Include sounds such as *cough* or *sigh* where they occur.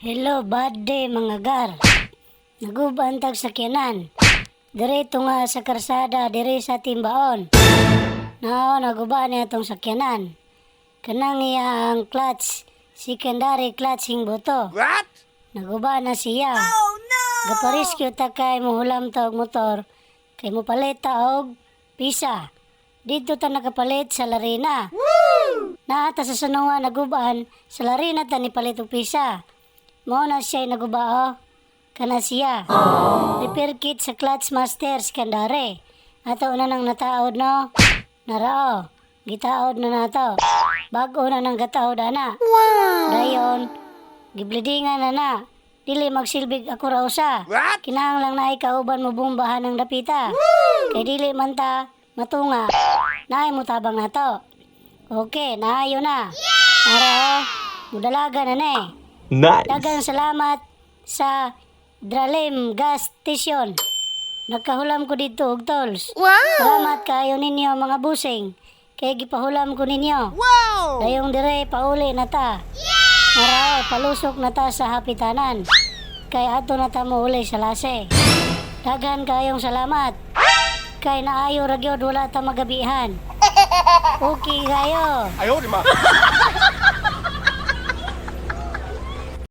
Hello, bad day mga gar. Nagubantag sa kiyanan. Direto nga sa karsada, dire sa timbaon. Nao, naguba niya itong sakyanan. Kanang iya ang clutch, secondary clutching buto. What? Naguba na siya. Oh no! Gapariskyo ta kay muhulam ta og motor, kay mo palit ta og pisa. Dito ta nakapalit sa Larina. Naata sa sununga naguban, sa Larina ta ni palit og pisa. Mao na siya naguba oh. Kana siya. Repair kit sa clutch master secondary. Ato na nang nataod no. Narao. Gitaod na nato. Bago na nang gataod ana. Dayon, giblidingan na na. Dili magsilbig ako raw sa. What? Kinahanglang na ikauban mo bumbahan ng dapita. Kay dili man ta matunga. Naay mo tabang na to. Okay, naayo na. Para oh, mudalaga na ne. Nice. Dagang salamat sa Dralem Gas Station. Nagkahulam ko dito og. Wow! Salamat kayo ninyo mga busing. Kay gipahulam ko ninyo. Wow! Dayong dire pauli na ta. Yeah! Maraw, palusok na ta sa hapitanan. Kay ato na ta uli sa lase. Daghan kayong salamat. Kay naayo ra gyud wala ta magabihan. *laughs* Okay kayo. Ayo, di ma. *laughs*